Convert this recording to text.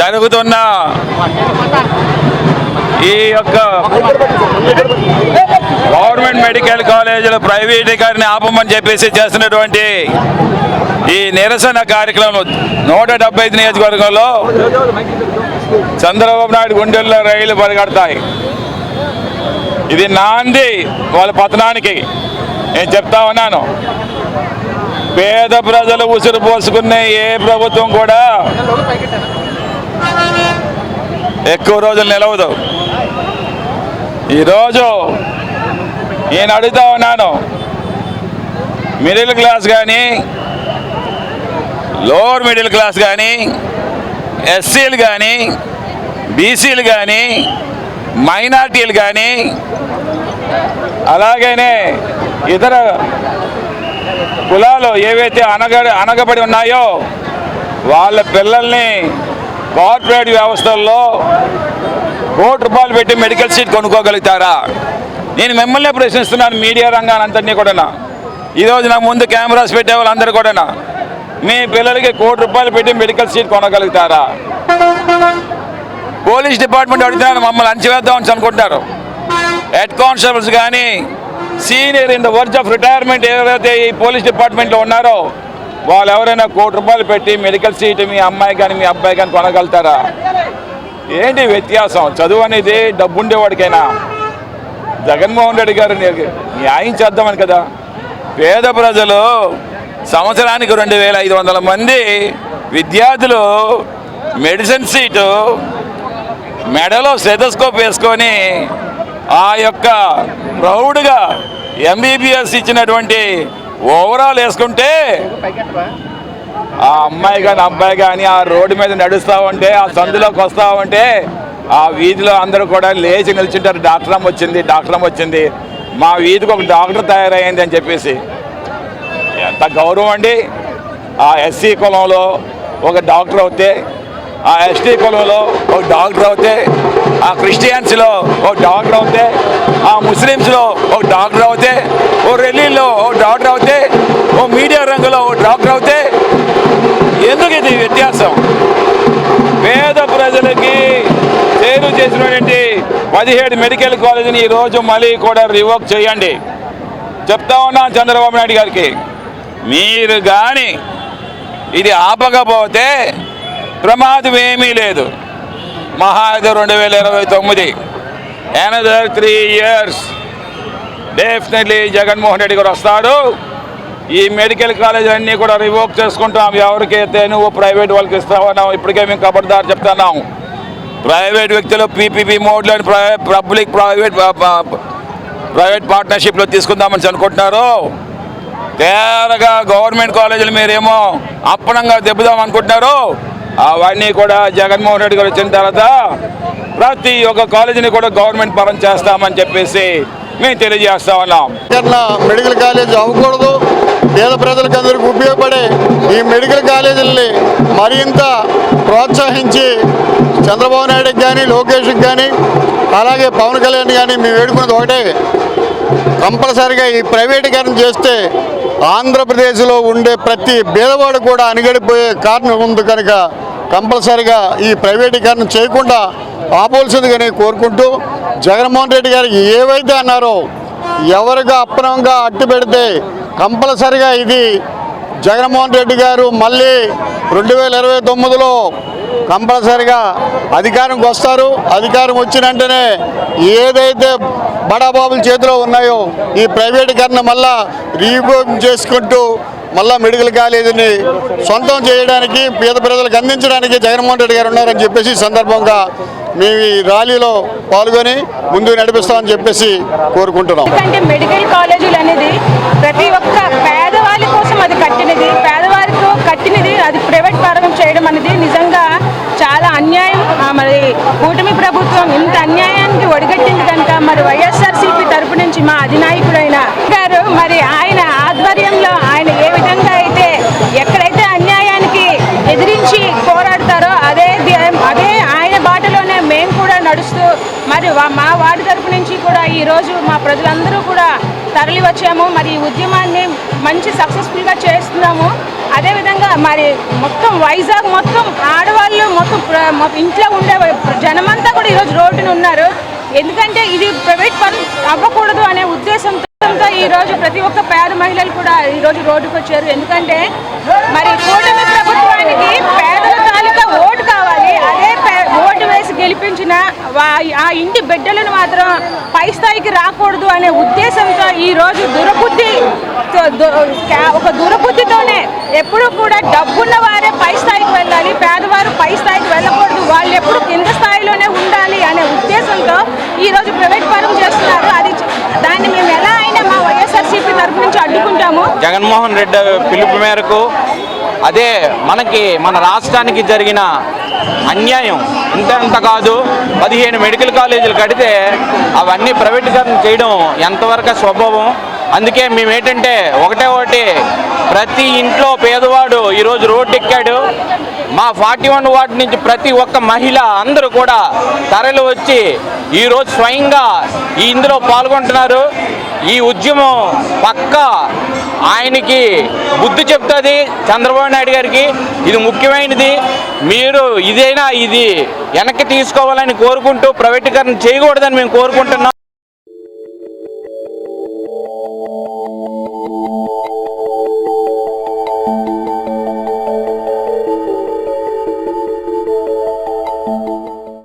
జరుగుతున్న ఈ యొక్క గవర్నమెంట్ మెడికల్ కాలేజీలు ప్రైవేటీకరణ ఆపమని చెప్పేసి చేస్తున్నటువంటి ఈ నిరసన కార్యక్రమం నూట డెబ్బై ఐదు నియోజకవర్గంలో చంద్రబాబు నాయుడు గుండెల్లో రైలు పరిగెడతాయి. ఇది నాంది వాళ్ళ పతనానికి. నేను చెప్తా ఉన్నాను. పేద ప్రజలు ఉసిరు పోసుకునే ఏ ప్రభుత్వం కూడా ఎక్కువ రోజులు నిలవదు. ఈరోజు నేను అడుగుతా ఉన్నాను మిడిల్ క్లాస్ కానీ లోవర్ మిడిల్ క్లాస్ కానీ ఎస్సీలు కానీ బీసీలు కానీ మైనార్టీలు కానీ అలాగనే ఇతర కులాలు ఏవైతే అనగ అనగబడి ఉన్నాయో వాళ్ళ పిల్లల్ని కార్పొరేట్ వ్యవస్థల్లో కోటి రూపాయలు పెట్టి మెడికల్ సీట్ కొనుక్కోగలుగుతారా? నేను మిమ్మల్ని ప్రశ్నిస్తున్నాను మీడియా రంగానంతటినీ కూడా ఈరోజు నా ముందు కెమెరాస్ పెట్టే వాళ్ళందరూ కూడా మీ పిల్లలకి కోటి రూపాయలు పెట్టి మెడికల్ సీట్ కొనగలుగుతారా? పోలీస్ డిపార్ట్మెంట్ అడుగుతున్నాను మమ్మల్ని అంచివేద్దామని అనుకుంటారు హెడ్ కానిస్టేబుల్స్ కానీ senior in the verge of retirement ఎవరైతే ఈ పోలీస్ డిపార్ట్మెంట్లో ఉన్నారో వాళ్ళు ఎవరైనా కోటి రూపాయలు పెట్టి మెడికల్ సీట్ మీ అమ్మాయి కానీ మీ అబ్బాయి కానీ కొనగలుగుతారా? ఏంటి వ్యత్యాసం? చదువు అనేది డబ్బు ఉండేవాడికైనా జగన్మోహన్ రెడ్డి గారు న్యాయం చేద్దామని కదా. పేద ప్రజలు సంవత్సరానికి రెండు వేల ఐదు వందల మంది విద్యార్థులు మెడిసిన్ సీటు మెడలో స్టెథోస్కోప్ వేసుకొని ఆ యొక్క ప్రౌడ్గా ఎంబీబీఎస్ ఇచ్చినటువంటి ఓవరాల్ వేసుకుంటే ఆ అమ్మాయి కానీ అబ్బాయి కానీ ఆ రోడ్డు మీద నడుస్తూ ఉంటే ఆ సందులోకి వస్తూ ఉంటే ఆ వీధిలో అందరూ కూడా లేచి నిల్చుంటారు. డాక్టర్ అమ్మ వచ్చింది డాక్టర్ అమ్మ వచ్చింది. మా వీధికి ఒక డాక్టర్ తయారైంది అని చెప్పేసి. ఎంత గౌరవం అండి. ఆ ఎస్సీ కులంలో ఒక డాక్టర్ అవుతే ఆ ఎస్టీ కులంలో ఒక డాక్టర్ అవుతే ఆ క్రిస్టియన్స్లో ఒక డాక్టర్ అవుతే ఆ ముస్లిమ్స్లో ఒక డాక్టర్ అవుతే ఓ రెల్లీలో ఓ డాక్టర్ అవుతే ఓ మీడియా రంగంలో ఓ డాక్టర్ అవుతే ఎందుకు ఇది వ్యత్యాసం? పేద ప్రజలకి పేరు చేసినటువంటి పదిహేడు మెడికల్ కాలేజీని ఈరోజు మళ్ళీ కూడా రివోక్ చేయండి. చెప్తా ఉన్నాను చంద్రబాబు నాయుడు గారికి మీరు కానీ ఇది ఆపకపోతే ప్రమాదం ఏమీ లేదు. మహాయుధ రెండు వేల ఇరవై తొమ్మిది. Another three years definitely Jaganmohan Reddy garu వస్తాడు. ఈ మెడికల్ కాలేజ్ అన్నీ కూడా రివోక్ చేసుకుంటాం. ఎవరికైతే నువ్వు ప్రైవేట్ వాళ్ళకి ఇస్తావన్నావు ఇప్పటికే మేము కబడ్దారు చెప్తున్నాం. ప్రైవేట్ వ్యక్తులు పీపీపీ మోడ్లో పబ్లిక్ ప్రైవేట్ ప్రైవేట్ పార్ట్నర్షిప్లో తీసుకుందామని అనుకుంటున్నారు. తేరగా గవర్నమెంట్ కాలేజీలు మీరేమో అప్పనంగా దెబ్బదాం అనుకుంటున్నారు అవన్నీ కూడా జగన్మోహన్ రెడ్డి గారు వచ్చిన తర్వాత ప్రతి ఒక్క కాలేజీని కూడా గవర్నమెంట్ పరం చేస్తామని చెప్పేసి మేము తెలియజేస్తా ఉన్నాం. మెడికల్ కాలేజ్ అవ్వకూడదు. పేద ప్రజలకు అందరికీ ఉపయోగపడే ఈ మెడికల్ కాలేజీల్ని మరింత ప్రోత్సహించి చంద్రబాబు నాయుడుకి కానీ లోకేష్కి కానీ అలాగే పవన్ కళ్యాణ్ కానీ మేము వేడుకున్నది ఒకటే. కంపల్సరిగా ఈ ప్రైవేటీకరణ చేస్తే ఆంధ్రప్రదేశ్లో ఉండే ప్రతి పేదవాడు కూడా అణిగడిపోయే కారణం ఉంది కనుక కంపల్సరిగా ఈ ప్రైవేటీకరణ చేయకుండా ఆపోల్సిందిగానే కోరుకుంటూ జగన్మోహన్ రెడ్డి గారికి ఏవైతే అన్నారో ఎవరిగా అప్రమంగా అట్టు పెడితే కంపల్సరిగా ఇది జగన్మోహన్ రెడ్డి గారు మళ్ళీ రెండు వేల ఇరవై తొమ్మిదిలో కంపల్సరిగా అధికారంకి వస్తారు. అధికారం వచ్చిన వెంటనే ఏదైతే బడాబాబుల చేతిలో ఉన్నాయో ఈ ప్రైవేటీకరణ మళ్ళా రీఓపెన్ చేసుకుంటూ మళ్ళా మెడికల్ కాలేజీని సొంతం చేయడానికి పేద ప్రజలకు అందించడానికి జగన్మోహన్ రెడ్డి గారు ఉన్నారని చెప్పేసి సందర్భంగా మేము ఈ ర్యాలీలో పాల్గొని ముందుకు నడిపిస్తామని చెప్పేసి కోరుకుంటున్నాం. మెడికల్ కాలేజీలు అనేది ప్రతి ఒక్క పేదవాళ్ళ కోసం అది కట్టినది. పేదవారికి కట్టినది అది ప్రైవేట్ ప్రారంభం చేయడం అనేది నిజంగా అన్యాయం. మరి కూటమి ప్రభుత్వం కూడా ఈరోజు మా ప్రజలందరూ కూడా తరలి వచ్చాము. మరి ఈ ఉద్యమాన్ని మంచి సక్సెస్ఫుల్గా చేస్తున్నాము. అదేవిధంగా మరి మొత్తం వైజాగ్ మొత్తం ఆడవాళ్ళు మొత్తం ఇంట్లో ఉండే జనమంతా కూడా ఈరోజు రోడ్డున ఉన్నారు. ఎందుకంటే ఇది ప్రైవేట్ పని అవ్వకూడదు అనే ఉద్దేశంతో ఈ రోజు ప్రతి ఒక్క పేద మహిళలు కూడా ఈ రోజు రోడ్డుకు వచ్చారు. ఎందుకంటే మరి ఆ ఇంటి బిడ్డలను మాత్రం పై స్థాయికి రాకూడదు అనే ఉద్దేశంతో ఈరోజు దురబుద్ధి ఒక దురబుద్ధితోనే ఎప్పుడూ కూడా డబ్బున్న వారే పై స్థాయికి వెళ్ళాలి పేదవారు పై స్థాయికి వెళ్ళకూడదు వాళ్ళు ఎప్పుడు కింద స్థాయిలోనే ఉండాలి అనే ఉద్దేశంతో ఈరోజు ప్రైవేట్ పరం చేస్తున్నారు. అది దాన్ని మేము ఎలా అయినా మా వైఎస్ఆర్సీపీ తరఫు నుంచి అడ్డుకుంటాము. జగన్మోహన్ రెడ్డి పిలుపు మేరకు అదే మనకి మన రాష్ట్రానికి జరిగిన అన్యాయం ఇంత ఎంత కాదు. పదిహేను మెడికల్ కాలేజీలు కడితే అవన్నీ ప్రైవేటీకరణ చేయడం ఎంతవరకు స్వభావం? అందుకే మేము ఏంటంటే ఒకటే ఒకటి ప్రతి ఇంట్లో పేదవాడు ఈరోజు రోడ్డు ఎక్కాడు మా ఫార్టీ వన్ వార్డు నుంచి ప్రతి ఒక్క మహిళ అందరూ కూడా తరలి వచ్చి ఈరోజు స్వయంగా ఈ ఇందులో పాల్గొంటున్నారు. ఈ ఉద్యమం పక్కా ఆయనకి బుద్ధి చెప్తుంది చంద్రబాబు నాయుడు గారికి. ఇది ముఖ్యమైనది. మీరు ఇదైనా ఇది వెనక్కి తీసుకోవాలని కోరుకుంటూ ప్రైవేటీకరణ చేయకూడదని మేము కోరుకుంటున్నాం.